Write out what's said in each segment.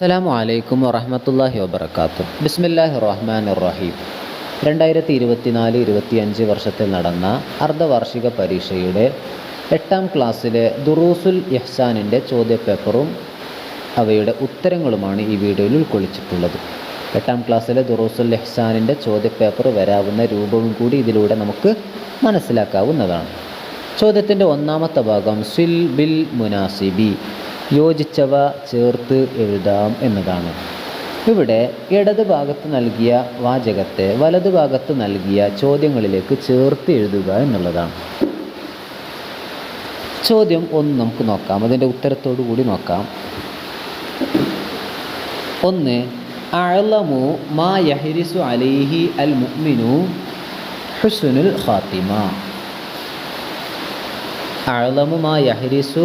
അസ്സലാമു അലൈക്കും വറഹമത്തല്ലാഹി വബർക്കാത്തു ബിസ്മില്ലാഹി റഹ്മാൻ റഹീം രണ്ടായിരത്തി ഇരുപത്തിനാല് ഇരുപത്തിയഞ്ച് വർഷത്തിൽ നടന്ന അർദ്ധവാർഷിക പരീക്ഷയുടെ എട്ടാം ക്ലാസ്സിലെ ദുറൂസുൽ ഇഹ്സാനിന്റെ ചോദ്യപേപ്പറും അവയുടെ ഉത്തരങ്ങളുമാണ് ഈ വീഡിയോയിൽ ഉൾക്കൊള്ളിച്ചിട്ടുള്ളത്. എട്ടാം ക്ലാസ്സിലെ ദുറൂസുൽ ഇഹ്സാനിന്റെ ചോദ്യപേപ്പർ വരാവുന്ന രൂപവും കൂടി ഇതിലൂടെ നമുക്ക് മനസ്സിലാക്കാവുന്നതാണ്. ചോദ്യത്തിന്റെ ഒന്നാമത്തെ ഭാഗം സിൽ ബിൽ മുനാസിബി. യോജിച്ചവ ചേർത്ത് എഴുതാം എന്നതാണ്. ഇവിടെ ഇടത് ഭാഗത്ത് നൽകിയ വാചകത്തെ വലതു ഭാഗത്ത് നൽകിയ ചോദ്യങ്ങളിലേക്ക് ചേർത്ത് എഴുതുക എന്നുള്ളതാണ്. ചോദ്യം ഒന്ന് നമുക്ക് നോക്കാം. അതിന്റെ ഉത്തരത്തോടു കൂടി നോക്കാം. ഒന്ന് അഴലമു മാ യഹിരിസു അലൈഹി അൽ മുഅ്മിനു ഹുസ്നുൽ ഖാത്തിമ. അഴലമു മാ യഹരിസു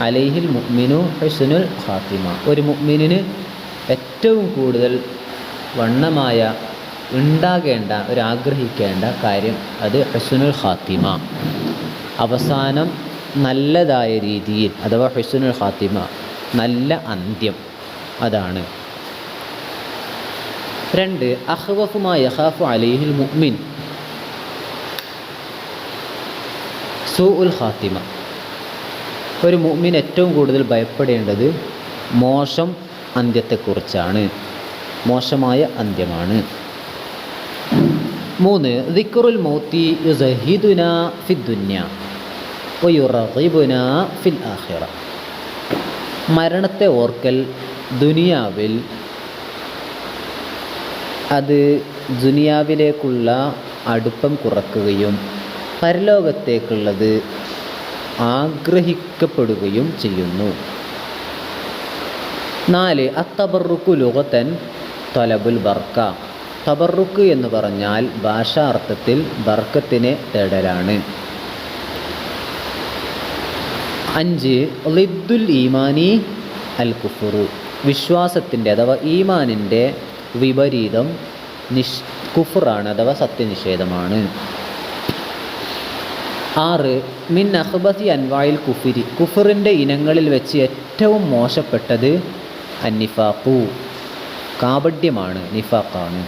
അലൈഹിൽ മുഅ്മിനു ഹുസ്നുൽ ഖാത്തിമ. ഒരു മുഅ്മിനിന് ഏറ്റവും കൂടുതൽ വണ്ണമായ ഉണ്ടാകേണ്ട ഒരു ആഗ്രഹിക്കേണ്ട കാര്യം അത് ഹുസ്നുൽ ഖാത്തിമ. അവസാനം നല്ലതായ രീതിയിൽ അഥവാ ഹുസ്നുൽ ഖാത്തിമ നല്ല അന്ത്യം. അതാണ്. രണ്ട് അഹ്വഫുമായ യഖാഫു അലൈഹിൽ മുഅ്മിൻ. സൂ ഉൽ ഖാത്തിമ. ഒരു മുഅ്മിൻ ഏറ്റവും കൂടുതൽ ഭയപ്പെടേണ്ടത് മോശം അന്ത്യത്തെക്കുറിച്ചാണ്. മോശമായ അന്ത്യമാണ്. മൂന്ന് ദിക്റുൽ മൗത്തി യുസഹിദുന ഫിദ്ദുന്യ ഒയുറീബുന ഫിൽ ആഹിറ മരണത്തെ ഓർക്കൽ ദുനിയാവിൽ അത് ദുനിയാവിലേക്കുള്ള അടുപ്പം കുറക്കുകയും പരലോകത്തേക്കുള്ളത് ആഗ്രഹിക്കപ്പെടുകയും ചെയ്യുന്നു. നാല് അത്തബറുക്കു ലുഗത്തൻ തൊലബുൽ ബർക്ക. തബറുക്ക് എന്ന് പറഞ്ഞാൽ ഭാഷാർത്ഥത്തിൽ ബർക്കത്തിനെ തേടലാണ്. അഞ്ച് ലിദ്ദുൽ ഈമാനി അൽ കുഫുറു. വിശ്വാസത്തിന്റെ അഥവാ ഈമാനിന്റെ വിപരീതം നിഷ് കുഫറാണ് അഥവാ സത്യനിഷേധമാണ്. ആറ് മിൻ അഹ്ബസി അൻവായിൽ കുഫിരി. കുഫറിന്റെ ഇനങ്ങളിൽ വെച്ച് ഏറ്റവും മോശപ്പെട്ടത് അന്നിഫാഖു. കാപഡ്യമാണ് നിഫാഖാണ്.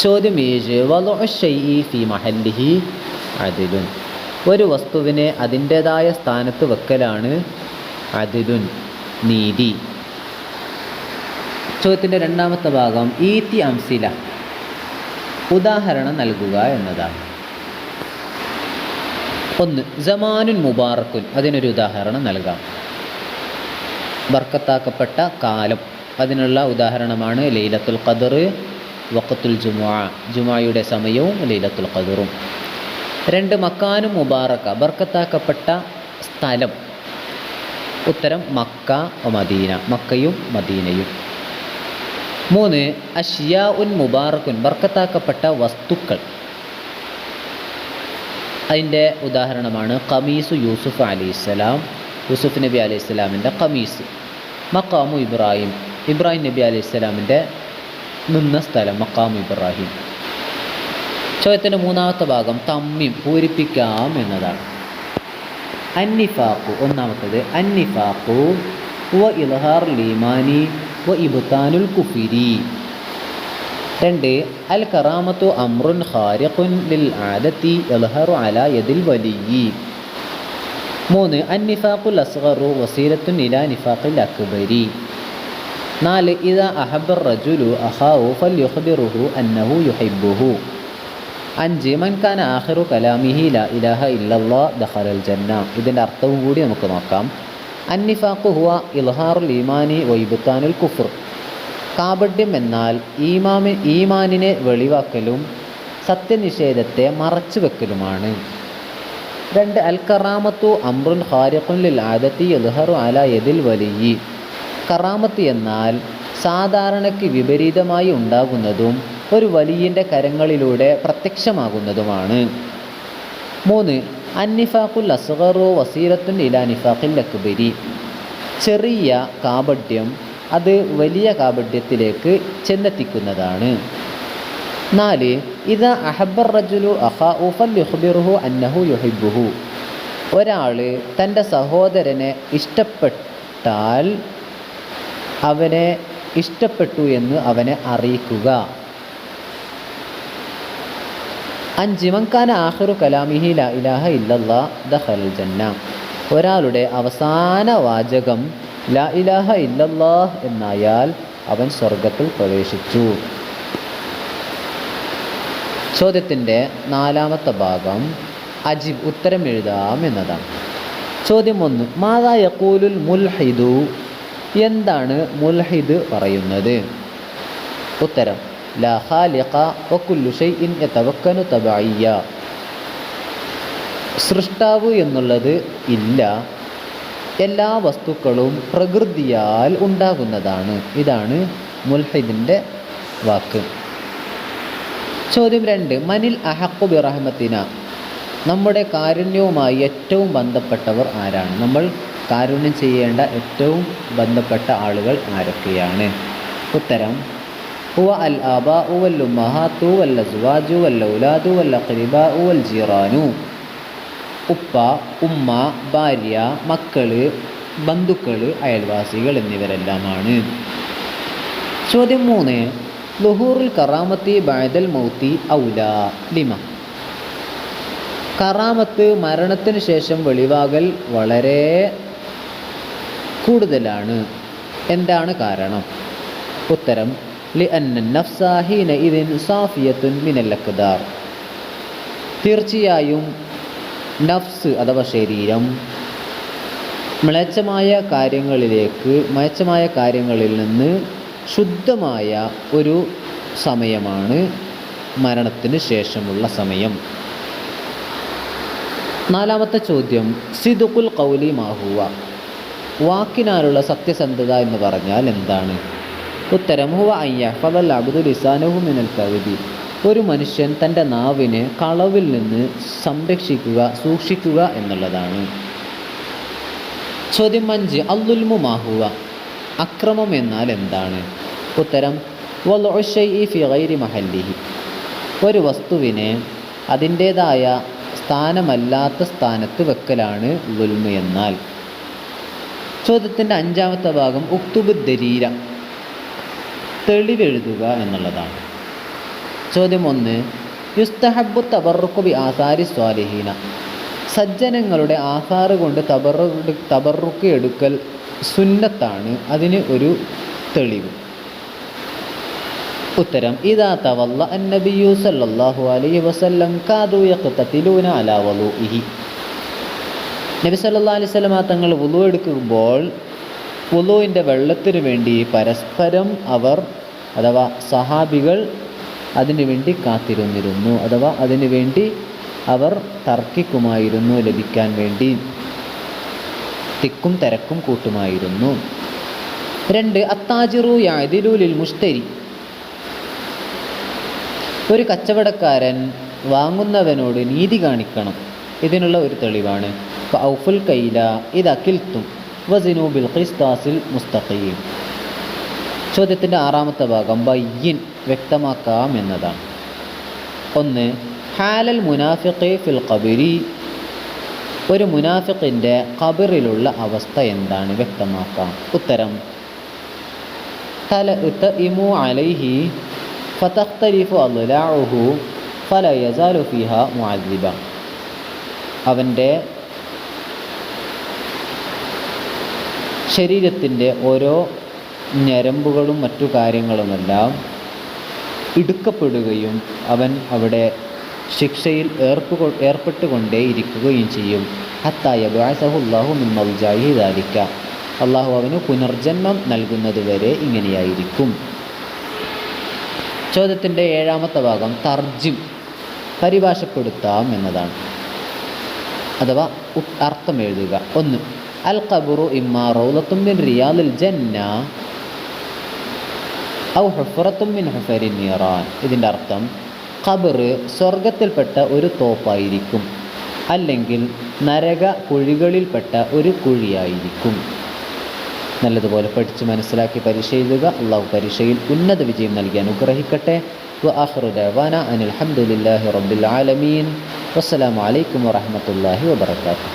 ചോദ്യം ഏഴ് വലോഷി ഫി മഹല്ലിഹി അതിലുൻ ഒരു വസ്തുവിനെ അതിന്റേതായ സ്ഥാനത്ത് വെക്കലാണ് അതിലുൻ നീതി. ചോദ്യത്തിന്റെ രണ്ടാമത്തെ ഭാഗം ഈത്തി അംസില. ഉദാഹരണം നൽകുക എന്നതാണ്. ഒന്ന് ജമാനുൻ മുബാറക്കുൻ. അതിനൊരു ഉദാഹരണം നൽകാം. ബർക്കത്താക്കപ്പെട്ട കാലം. അതിനുള്ള ഉദാഹരണമാണ് ലൈലത്തുൽ ഖദർ വക്കത്തുൽ ജുമാ. ജുമായുടെ സമയവും ലൈലത്തുൽ ഖദറും. രണ്ട് മക്കാനും മുബാറക്ക. ബർക്കത്താക്കപ്പെട്ട സ്ഥലം. ഉത്തരം മക്ക മദീന. മക്കയും മദീനയും. മൂന്ന് അഷ്യാ ഉൻ മുബാറക്കുൻ. ബർക്കത്താക്കപ്പെട്ട വസ്തുക്കൾ. അതിന്റെ ഉദാഹരണമാണ് ഖമീസു യൂസുഫ് അലി അലൈഹിസ്സലാം യൂസുഫ് നബി അലൈഹി സ്വലാമിന്റെ കമീസ് മക്കാമു ഇബ്രാഹിം ഇബ്രാഹിം നബി അലൈഹി സ്വലാമിന്റെ നിന്ന സ്ഥലം മക്കാമു ഇബ്രാഹിം. ചോദ്യത്തിന്റെ മൂന്നാമത്തെ ഭാഗം തമ്മിം പൂരിപ്പിക്കാം എന്നതാണ്. അന്നിഫാഖു ഒന്നാമത്തത് അന്നിഫാഖു വ ഇൽഹാർ ലീമാനി വ ഇബ്താനുൽ കുഫിരി രണ്ട് അൽ കറാമത്തു അമ്രുൻ ഹാരിഖുൻ ലിൽ ആദത്തി എൽഹറു അല യദിൽ വലിയി. മൂന്ന് അന്നിഫാഖുൽ അസ്ഗറു വസീലത്തുൻ ഇല നിഫാഖിൽ അക്ബരി. നാല് ഇത അഹബർ റജുലു അഹാവു ഫൽ യുഖ്ബിറുഹു അന്നഹു യുഹിബ്ബുഹു. അഞ്ച് മൻഖാൻ ആഹിറു കലാമിഹി ല ഇലഹ ഇല്ലല്ലാ ദഖലൽ ജന്ന. ഇതിന്റെ അർത്ഥവും കൂടി നമുക്ക് നോക്കാം. അന്നിഫാഖു ഹുവ ഇൽഹാറുൽ ഈമാനി വൈബുത്താനുൽ കുഫർ. കാപഡ്യം എന്നാൽ ഈമാമി ഈമാനിനെ വെളിവാക്കലും സത്യനിഷേധത്തെ മറച്ചു വെക്കലുമാണ് രണ്ട് അൽ കറാമത്തു അമ്രുൻ ഖാരിഖുൻ ലിൽ ആദത്തി യദ്ഹറു അല എതിൽ വലിയി. കറാമത്ത് എന്നാൽ സാധാരണയ്ക്ക് വിപരീതമായി ഉണ്ടാകുന്നതും ഒരു വലിയന്റെ കരങ്ങളിലൂടെ പ്രത്യക്ഷമാകുന്നതുമാണ്. മൂന്ന് അന്നിഫാഖുൽ അസ്ഗറു വസീറത്തുൻ ഇലാ നിഫാഖിൽ അക്ബരി ചെറിയ കാപഡ്യം അത് വലിയ കാപഢ്യത്തിലേക്ക് ചെന്നെത്തിക്കുന്നതാണ്. നാല് ഇത് അഹബർ റജുലു അഹാ ഉഫൽ യുഹ്ബിറുഹു അന്നഹു യുഹിബുഹു ഒരാൾ തന്റെ സഹോദരനെ ഇഷ്ടപ്പെട്ടാൽ അവനെ ഇഷ്ടപ്പെട്ടു എന്ന് അവനെ അറിയിക്കുക. അഞ്ച് മങ്കാന ആഹിറു കലാമിഹി ലാ ഇലാഹ ഇല്ലല്ലാ ദഹൽ ജന്ന. ഒരാളുടെ അവസാന വാചകം ല ഇലാഹ ഇല്ലല്ലാഹ് എന്നായാൽ അവൻ സ്വർഗത്തിൽ പ്രവേശിച്ചു. ചോദ്യത്തിന്റെ നാലാമത്തെ ഭാഗം അജിബ് ഉത്തരം എഴുതാം എന്നതാണ്. ചോദ്യം ഒന്ന് മാതാ യക്കൂലുൽ മുൽഹിദു? എന്താണ് മുൽഹിദ് പറയുന്നത്? ഉത്തരം ലാ സൃഷ്ടാവ് എന്നുള്ളത് ഇല്ല എല്ലാ വസ്തുക്കളും പ്രകൃതിയാൽ ഉണ്ടാകുന്നതാണ്. ഇതാണ് മുൽഹിദിന്റെ വാക്ക്. ചോദ്യം രണ്ട് മനിൽ അഹക്കു ബിറഹമത്തിന നമ്മുടെ കാരുണ്യവുമായി ഏറ്റവും ബന്ധപ്പെട്ടവർ ആരാണ്? നമ്മൾ കാരുണ്യം ചെയ്യേണ്ട ഏറ്റവും ബന്ധപ്പെട്ട ആളുകൾ ആരൊക്കെയാണ്? ഉത്തരം ഹുവ അൽ ആബാ ഉവല്ലു ഉമ്മഹാത്തു വല്ല സുവാജു വല്ല ഉലാദു വല്ല അഖ്രിബാഉ ഉവൽ ജീറാനു ഉപ്പ ഉമ്മ ഭാര്യ മക്കൾ ബന്ധുക്കൾ അയൽവാസികൾ എന്നിവരെല്ലാമാണ്. ചോദ്യം മൂന്ന്. ലുഹൂറുൽ കറാമത്തി ബഅദൽ മൗത്തി ഔല. ലിമ. കറാമത്ത് മരണത്തിന് ശേഷം വെളിവാകൽ വളരെ കൂടുതലാണ്. എന്താണ് കാരണം? ഉത്തരം ലി അന്ന നഫ്സാഹീന ഇതിൻ സാഫിയത്തുൻ മിനല്ലക്കുദാർ തീർച്ചയായും നഫ്സ് അഥവാ ശരീരം. മ്ലേച്ഛമായ കാര്യങ്ങളിലേക്ക് മ്ലേച്ഛമായ കാര്യങ്ങളിൽ നിന്ന് ശുദ്ധമായ ഒരു സമയമാണ് മരണത്തിന് ശേഷമുള്ള സമയം. നാലാമത്തെ ചോദ്യം സിദുക്കുൽ കൗലി മാഹുവ വാക്കിനാലുള്ള സത്യസന്ധത എന്ന് പറഞ്ഞാൽ എന്താണ്? ഉത്തരം ഹുവ അയ്യ ഫലൽ അബ്ദുൽ ഇസാനുഹു മിനൽ കവിതി ഒരു മനുഷ്യൻ തന്റെ നാവിനെ കളവിൽ നിന്ന് സംരക്ഷിക്കുക സൂക്ഷിക്കുക എന്നുള്ളതാണ്. ചോദ്യം അഞ്ച് അല്ലുൽമു മാഹുവ അക്രമം എന്നാൽ എന്താണ്? ഉത്തരം വലൊഷൈ ഫി ഗൈരി മഹല്ലിഹി. ഒരു വസ്തുവിനെ അതിന്റേതായ സ്ഥാനമല്ലാത്ത സ്ഥാനത്ത് വെക്കലാണ് ലുൽമ എന്നാൽ. ചോദ്യത്തിന്റെ അഞ്ചാമത്തെ ഭാഗം ഉക്തുബ് തെളിവെഴുതുക എന്നുള്ളതാണ്. ചോദ്യം ഒന്ന് യുസ്തഹബു തബറുക്കു ബി ആസാരി സ്വാലിഹീന. സജ്ജനങ്ങളുടെ ആസാറ് കൊണ്ട് തബറു തബറുക്ക് എടുക്കൽ സുന്നത്താണ് അതിന് ഒരു തെളിവ്. ഉത്തരം ഇതാ തവല്ല അന്നബിയു സല്ലാഹു അലൈഹി വസല്ലം കാതു യക്തത്തിലൂന അലാവലു ഇഹി നബി സല്ലാ അലൈഹി സ്വലമ തങ്ങൾ വുളു എടുക്കുമ്പോൾ വുളുവിന്റെ വെള്ളത്തിനു വേണ്ടി പരസ്പരം അവർ അഥവാ സഹാബികൾ അതിനു വേണ്ടി കാത്തിരുന്നിരുന്നു. അഥവാ അതിനു വേണ്ടി അവർ തർക്കിക്കുമായിരുന്നു ലഭിക്കാൻ വേണ്ടി തിക്കും തിരക്കും കൂട്ടുമായിരുന്നു. രണ്ട് അത്താജിറു യാതിലൂലിൽ മുഷ്തരി. ഒരു കച്ചവടക്കാരൻ വാങ്ങുന്നവനോട് നീതി കാണിക്കണം. ഇതിനുള്ള ഒരു തെളിവാണ്. ഔഫുൽ കൈല ഇത് അഖിൽത്തും വസിനു ബിൽ ഖിസ്താസിൽ മുസ്തഖീം. ചോദ്യത്തിന്റെ ആറാമത്തെ ഭാഗം ബയ്യിൻ വ്യക്തമാക്കാം എന്നതാണ്. ഒന്ന് ഹാലൽ മുനാഫിഖെ ഫിൽ കബിരി ഒരു മുനാഫിഖിന്റെ ഖബറിലുള്ള അവസ്ഥ എന്താണ്? വ്യക്തമാക്കാം. ഉത്തരം തല ഇമു അലൈഹി ഫതഖ്തലിഫു ഫല യസാലു ഫിഹ മുഅദ്ദിബ. അവന്റെ ശരീരത്തിന്റെ ഓരോ ഞരമ്പുകളും മറ്റു കാര്യങ്ങളുമെല്ലാം ഇടുക്കപ്പെടുകയും അവൻ അവിടെ ശിക്ഷയിൽ ഏർപ്പു ഏർപ്പെട്ടുകൊണ്ടേയിരിക്കുകയും ചെയ്യും. ഹത്തായ ബാസഹുല്ലാഹു മിമ്മൽജായി ജാഹിദാലിക്ക അള്ളാഹു അവന് പുനർജന്മം നൽകുന്നത് വരെ ഇങ്ങനെയായിരിക്കും. ചോദ്യത്തിന്റെ ഏഴാമത്തെ ഭാഗം തർജിം പരിഭാഷപ്പെടുത്താം എന്നതാണ്. അഥവാ അർത്ഥം എഴുതുക. ഒന്ന് അൽ കബുറു ഇമ്മാ റൗലത്തുമ്മിൻ റിയാദുൽ ജന്ന. ഔ ഹുഫറത്തും മിൻ ഹുഫരി നീറാൻ ഇതിൻ്റെ അർത്ഥം ഖബർ സ്വർഗത്തിൽപ്പെട്ട ഒരു തോപ്പായിരിക്കും അല്ലെങ്കിൽ നരക കുഴികളിൽപ്പെട്ട ഒരു കുഴിയായിരിക്കും നല്ലതുപോലെ പഠിച്ച് മനസ്സിലാക്കി പരീക്ഷ എഴുതുക അള്ളാഹു പരീക്ഷയിൽ ഉന്നത വിജയം നൽകി അനുഗ്രഹിക്കട്ടെ وآخر دعوانا أن الحمد لله رب العالمين والسلام عليكم ورحمة الله وبركاته